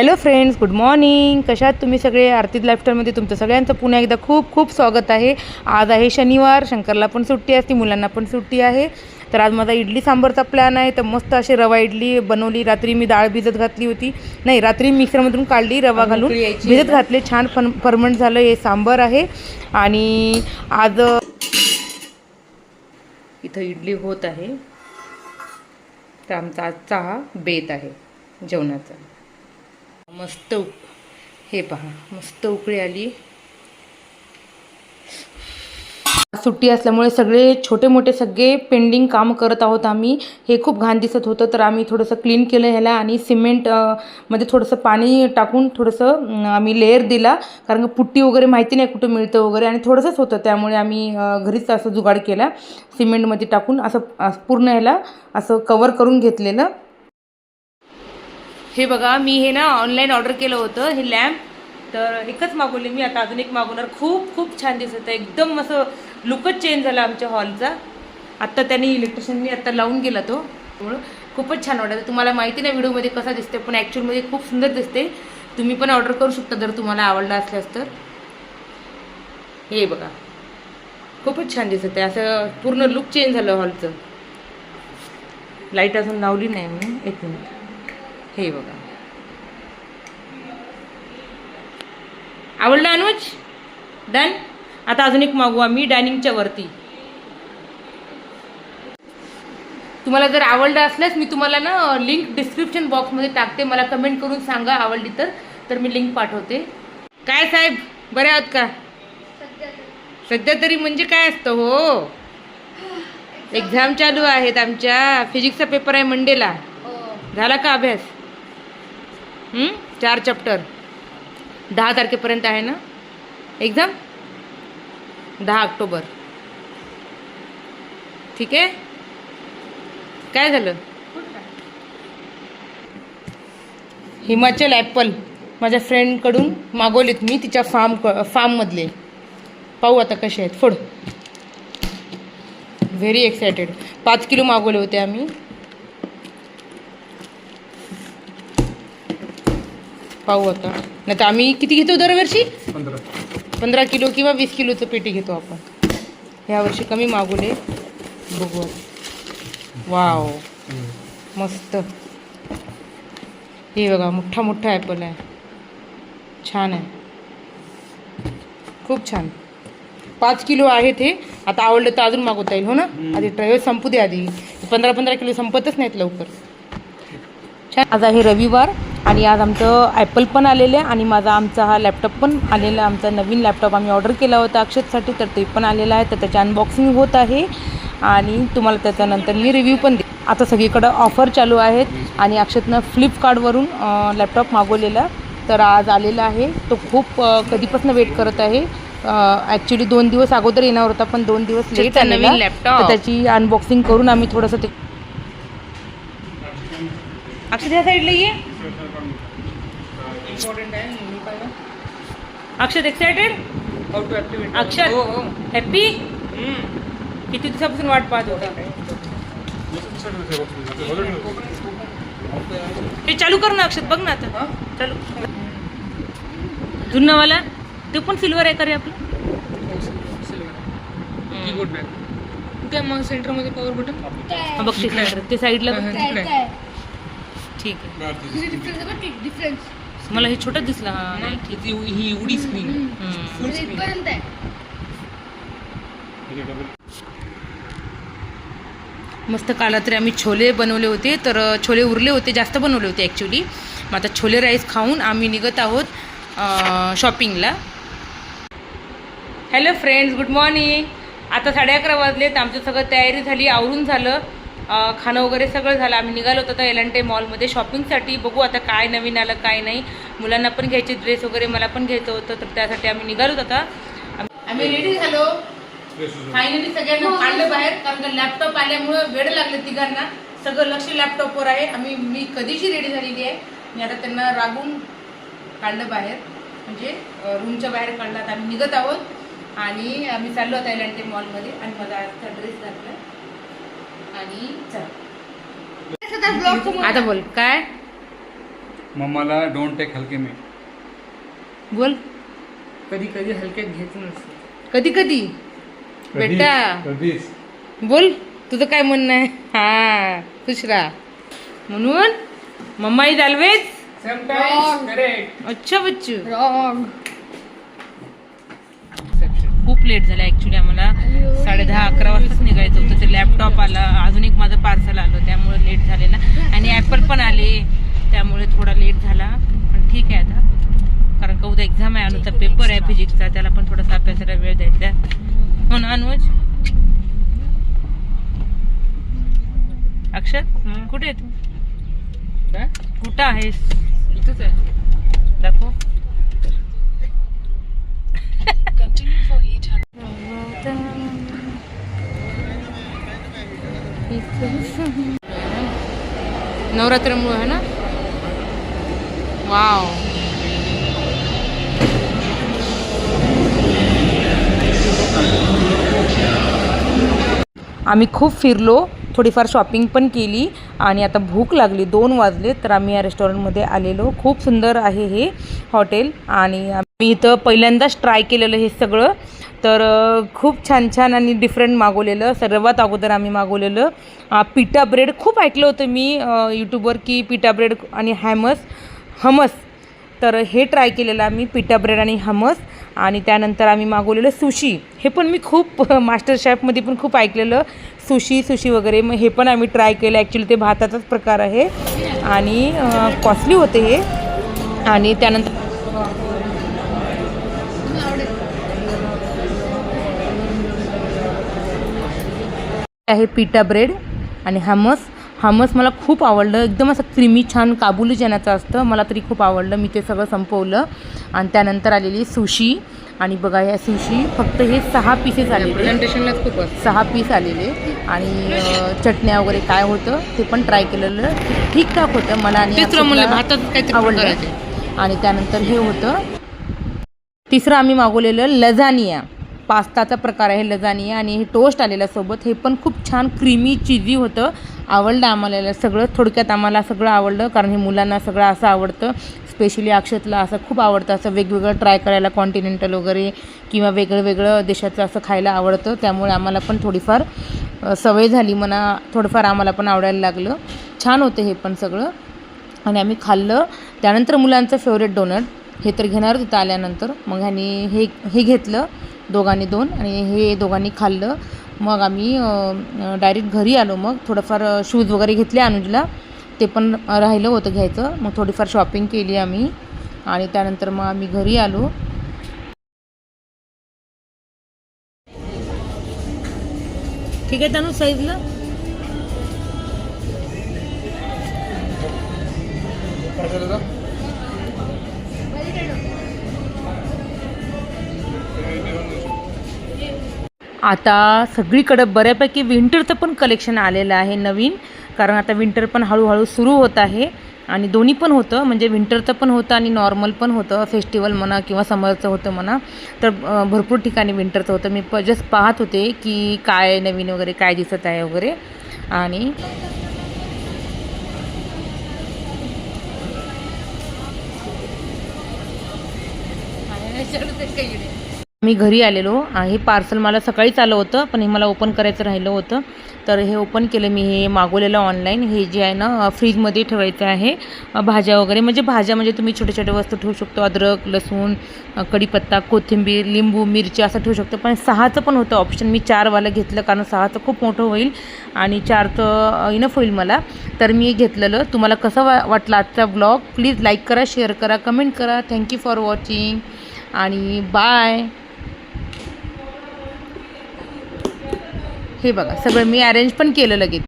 Hello friends good morning कशात तुम्ही सगळे? आरतीत लाईफस्टाईलमध्ये तुमचं सगळ्यांचं पुन्हा एकदा खूप खूप स्वागत आहे. आज आहे शनिवार. शंकरला पण सुट्टी असते मुलांना पण सुट्टी आहे. तर आज माझा इडली सांबारचा प्लॅन आहे. तर मस्त अशी रवा इडली बनवली. रात्री मी डाळ भिजत घातली होती. नाही रात्री मिक्सरमधून काढली रवा घालून. भिजत घातले. छान फन फर्मंट झालं. हे सांबर आहे. आणि आज इथं इडली होत आहे. तर आमचा आजचा हा बेत आहे जेवणाचा. मस्त उक हे पहा मस्त उकळी आली. सुट्टी असल्यामुळे सगळे छोटे मोठे सगळे पेंडिंग काम करत आहोत आम्ही. हे खूप घाण दिसत होतं तर आम्ही थोडंसं क्लीन केलं ह्याला आणि सिमेंटमध्ये थोडंसं पाणी टाकून थोडंसं आम्ही लेअर दिला. कारण पुट्टी वगैरे माहिती नाही कुठं मिळतं वगैरे आणि थोडंसंच होतं त्यामुळे आम्ही घरीच असं जुगाड केला. सिमेंटमध्ये टाकून असं असं पूर्ण ह्याला असं कवर करून घेतलेलं. हे बघा मी हे ना ऑनलाईन ऑर्डर केलं होतं हे लॅम्प तर एकच मागवली मी आता अजून एक मागवणार. खूप खूप छान दिसत आहे. एकदम असं लुकच चेंज झाला आमच्या हॉलचा आत्ता त्यांनी इलेक्ट्रिशियननी आत्ता लावून गेला तो. त्यामुळं खूपच छान वाटतं तुम्हाला माहिती नाही व्हिडिओमध्ये कसा दिसते पण ॲक्च्युअलमध्ये खूप सुंदर दिसते तुम्ही पण ऑर्डर करू शकता जर तुम्हाला आवडला असल्यास तर. हे बघा. खूपच छान दिसत आहे. असं पूर्ण लुक चेंज झालं हॉलचं लाइट अजून लावली नाही मी. एक मिनिट हे बघा. आवडलं अनुज? डन? आता अजून एक मागू आम्ही डायनिंगच्या वरती. तुम्हाला जर आवडलं असल्यास मी तुम्हाला ना लिंक डिस्क्रिप्शन बॉक्समध्ये टाकते. मला कमेंट करून सांगा आवडली तर. तर मी लिंक पाठवते. काय साहेब? बरे आहात का? सध्या तरी म्हणजे काय असतं हो? एक्झाम चालू आहेत आमच्या. फिजिक्सचा पेपर आहे मंडेला. झाला का अभ्यास? हं? चार चॅप्टर दहा तारखेपर्यंत आहे ना? एक्झाम दहा ऑक्टोबर. ठीक आहे? काय झालं? हिमाचल ॲपल माझ्या फ्रेंडकडून मागवलेत मी तिच्या फार्म फार्ममधले पाहू आता कसे आहेत. फोड. व्हेरी एक्सायटेड पाच किलो मागवले होते आम्ही. पाहू आता. नाही तर आम्ही किती घेतो दरवर्षी? पंधरा. किलो किंवा वीस किलोचं पेटी घेतो आपण. ह्यावर्षी कमी मागवले बघू. वाव. मस्त. हे बघा मोठा मोठा ॲपल आहे. छान आहे. खूप छान. पाच किलो आहेत हे. आता आवडलं तर अजून मागवता येईल हो ना? आधी ट्रॅव्हल संपू दे आधी. पंधरा पंधरा किलो संपतच नाहीत लवकर. छान. आज आहे रविवार. आणि आज आमचं ॲपल पण आलेलं आहे आणि माझा आमचा हा लॅपटॉप पण आलेला आहे. आमचा नवीन लॅपटॉप आम्ही ऑर्डर केला होता अक्षतसाठी तर ते पण आलेलं आहे. तर त्याची अनबॉक्सिंग होत आहे आणि तुम्हाला त्याच्यानंतर मी रिव्ह्यू पण दे आता सगळीकडं ऑफर चालू आहेत आणि अक्षतनं फ्लिपकार्टवरून लॅपटॉप मागवलेला तर आज आलेला आहे. तो खूप कधीपासून वेट करत आहे. ॲक्च्युली दोन दिवस अगोदर येणार होता पण दोन दिवस लेट नवीन लॅपटॉप. त्याची अनबॉक्सिंग करून आम्ही थोडंसं ते अक्षत या साईडला ये. अक्षत एक्सायटेड अक्षत? हॅपी किती दिवसापासून वाट पाहत होता? हे चालू कर ना अक्षत बघ ना आता. चालू. जुन्नावाला? ते पण सिल्वर आहे का रे आपलं? कीबोर्ड बॅग काय मग सेंटरमध्ये पॉवर बटन हा, बघ ते side- ते साईडला बघ. ठीक आहे. मला हे छोटं दिसलं हा. नाही एवढी स्क्रीन हम्म. फुल स्क्रीन मस्त काल रात्री आम्ही छोले बनवले होते तर छोले उरले होते जास्त बनवले होते ॲक्च्युली मग आता छोले राईस खाऊन आम्ही निघत आहोत शॉपिंगला हॅलो फ्रेंड्स गुड मॉर्निंग आता साडे अकरा वाजलेत आमचं सगळं तयारी झाली आवरून झालं. खाणं वगैरे सगळं झालं. आम्ही निघालो होतो आता एलंटे मॉलमध्ये. शॉपिंगसाठी बघू आता काय नवीन आलं काय नाही. मुलांना पण घ्यायचे ड्रेस वगैरे मला पण घ्यायचं होतं तर त्यासाठी आम्ही निघालो होतो आता. आम्ही रेडी झालो. फायनली सगळ्यांना काढलं बाहेर कारण का लॅपटॉप आल्यामुळं वेळ लागले तिघांना. सगळं लक्ष लॅपटॉपवर आहे. आम्ही मी कधीची रेडी झालेली आहे मी आता त्यांना रागून काढलं बाहेर. म्हणजे रूमच्या बाहेर काढलं. आता आम्ही निघत आहोत. आणि आम्ही चाललो आता एल मॉलमध्ये. आणि माझा आजचा ड्रेस घातला आणि चला. आता बोल काय? मम्माला डोंट टेक हलके में. बोल. कधी कधी हलक्यात घ्यायचं नसतं. कधी कधी? बेटा. बोल तुझं काय म्हणणं आहे? हा खुश राहा म्हणून मम्मा इज ऑलवेज. अच्छा बच्चू. लेट झालं ॲक्च्युली आम्हाला. साडे दहा अकरा वाजताच निघायचं होतं. ते लॅपटॉप आला. अजून एक माझं पार्सल आलं. त्यामुळे लेट झालेला. आणि ॲपल पण आले. त्यामुळे थोडा लेट झाला. पण ठीक आहे आता. कारण का उद्या एक्झाम आहे. अनुचा पेपर आहे फिजिक्सचा त्याला पण थोडासा अभ्यासाला वेळ द्यायचा. हो ना अनुज? अक्षर? कुठे आहे तू? कुठं आहेस? इथंच आहे. दाखव. नवरात्रामुळं आहे ना? वाव आम्ही खूप फिरलो थोडीफार शॉपिंग पण केली आणि आता भूक लागली दोन वाजले तर आम्ही या रेस्टॉरंटमध्ये आलेलो. खूप सुंदर आहे हे हॉटेल आणि मी इथं पहिल्यांदाच ट्राय केलेलं हे सगळं. तर खूप छान छान आणि डिफरंट मागवलेलं. सर्वात अगोदर आम्ही मागवलेलं. अ, पिटा ब्रेड खूप ऐकलं होतं मी यूट्यूबवर की पिटा ब्रेड आणि हॅमस हमस तर हे ट्राय केलेलं आम्ही पिटा ब्रेड आणि हमस आणि त्यानंतर आम्ही मागवलेलं सुशी हे पण मी खूप मास्टर शेफमध्ये पण खूप ऐकलेलं. सुशी सुशी वगैरे. मग हे पण आम्ही ट्राय केलं. ॲक्च्युली ते भाताचाच प्रकार आहे. आणि कॉस्टली होते हे. आणि त्यानंतर आहे पिटा ब्रेड आणि हमस हमस मला खूप आवडलं. एकदम असं क्रीमी छान काबुली चण्याचं असतं. मला तरी खूप आवडलं. मी ते सगळं संपवलं. आणि त्यानंतर आलेली सुशी आणि बघा या सुशी फक्त हे सहा पीसेस आलेले. प्रेझेंटेशनलाच खूप सहा पीस आलेले. आणि चटण्या वगैरे काय होतं ते पण ट्राय केलेलं. ठीक- ठीकठाक होतं. मला आणि आवडलं. आणि त्यानंतर हे होतं तिसरं आम्ही मागवलेलं लजानिया. पास्ताचा प्रकार आहे लजानिया आणि हे टोस्ट आलेल्या सोबत. हे पण खूप छान क्रीमी चिझी होतं. आवडलं आम्हाला सगळं. थोडक्यात आम्हाला सगळं आवडलं कारण हे मुलांना सगळं असं आवडतं. स्पेशली अक्षतला असं खूप आवडतं. असं वेगवेगळं ट्राय करायला कॉन्टिनेंटल वगैरे किंवा वेगळं वेगळं देशाचं असं खायला आवडतं. त्यामुळे आम्हाला पण थोडीफार सवय झाली म्हणा. थोडंफार आम्हाला पण आवडायला लागलं. छान होतं हे पण सगळं. आणि आम्ही खाल्लं. त्यानंतर मुलांचं फेवरेट डोनट हे तर घेणार तिथं आल्यानंतर. मग ह्यानी हे हे घेतलं दोघांनी दोन आणि हे दोघांनी खाल्लं. मग आम्ही डायरेक्ट घरी आलो. मग थोडंफार शूज वगैरे घेतले अनुजला. ते पण राहिलं होतं घ्यायचं. मग थोडीफार शॉपिंग केली आम्ही. आणि त्यानंतर मग आम्ही घरी आलो. ठीक आहे त्यानु साईजला? आता सगळीकडं बऱ्यापैकी विंटरचं पण कलेक्शन आलेलं आहे नवीन. कारण आता विंटर पण हळूहळू सुरू होत आहे. आणि दोन्ही पण होतं म्हणजे विंटरचं पण होतं आणि नॉर्मल पण होतं. फेस्टिवल म्हणा किंवा समरचं होतं म्हणा. तर भरपूर ठिकाणी विंटरचं होतं. मी प जस्ट पाहत होते की काय नवीन वगैरे काय दिसत आहे वगैरे. आणि मी घरी आलेलो. हे पार्सल मला सकाळीच आलं होतं पण हे मला ओपन करायचं राहिलं होतं. तर हे ओपन केलं मी हे मागवलेलं ऑनलाईन हे जे आहे ना फ्रीजमध्ये ठेवायचं आहे. भाज्या वगैरे म्हणजे भाज्या म्हणजे तुम्ही छोटे छोटे वस्तू ठेवू शकतो. अद्रक लसूण कढीपत्ता कोथिंबीर लिंबू मिरची असं ठेवू शकतो. पण सहाचं पण होतं ऑप्शन मी चारवालं घेतलं कारण सहाचं खूप मोठं होईल आणि चारचं इनफ होईल मला. तर मी घेतलेलं. तुम्हाला कसं वा वाटलं आजचा ब्लॉग प्लीज लाईक करा शेअर करा कमेंट करा. थँक्यू फॉर वॉचिंग आणि बाय हे बघा सगळं मी अरेंज पण केलं लगेच.